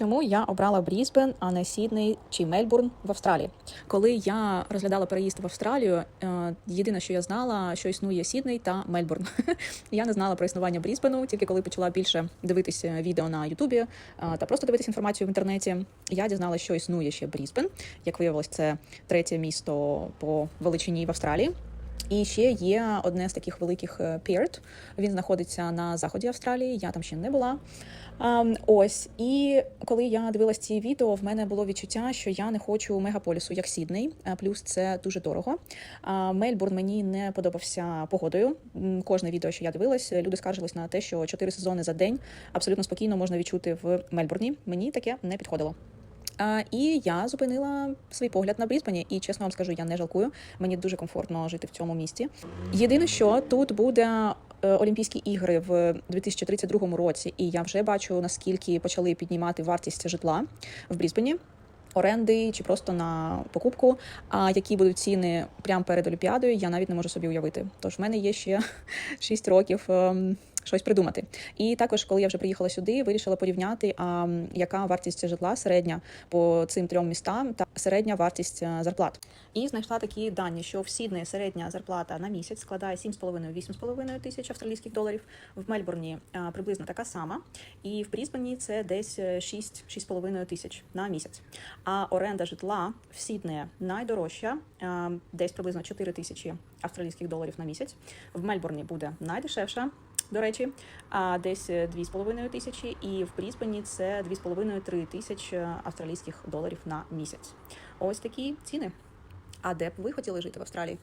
Чому я обрала Брізбен, а не Сідней чи Мельбурн в Австралії? Коли я розглядала переїзд в Австралію, е, єдине, що я знала, що існує Сідней та Мельбурн. Я не знала про існування Брізбену, тільки коли почала більше дивитися відео на Ютубі е, та просто дивитися інформацію в інтернеті. Я дізналася, що існує ще Брізбен. Як виявилось, це третє місто по величині в Австралії. І ще є одне з таких великих е, Пірт. Він знаходиться на заході Австралії. Я там ще не була. Ось і коли я дивилась ці відео, в мене було відчуття, що я не хочу мегаполісу як Сідней. Плюс це дуже дорого. Мельбурн мені не подобався погодою. Кожне відео, що я дивилась, люди скаржились на те, що чотири сезони за день абсолютно спокійно можна відчути в Мельбурні. Мені таке не підходило. І я зупинила свій погляд на Брізбені, і чесно вам скажу, я не жалкую. Мені дуже комфортно жити в цьому місті. Єдине, що тут буде е, Олімпійські ігри в 2032 році, і я вже бачу наскільки почали піднімати вартість житла в Брізбені. Оренди чи просто на покупку. А які будуть ціни прямо перед Олімпіадою, я навіть не можу собі уявити. Тож в мене є ще 6 років ем, щось придумати. І також, коли я вже приїхала сюди, вирішила порівняти, а, яка вартість житла середня по цим трьом містам та середня вартість е, зарплат. І знайшла такі дані, що в Сіднеї середня зарплата на місяць складає 7,5-8,5 тисяч австралійських доларів. В Мельбурні приблизно така сама. І в Брізбені це десь е, 6-6,5 тисяч на місяць. А оренда житла в Сіднеї найдорожча, десь приблизно 4 тисячі австралійських доларів на місяць. В Мельбурні буде найдешевша. До речі, а десь е, 2,5 тисячі, і в Брізбені це 2,5-3 тисячі австралійських доларів на місяць. Ось такі ціни. А де б ви хотіли жити в Австралії?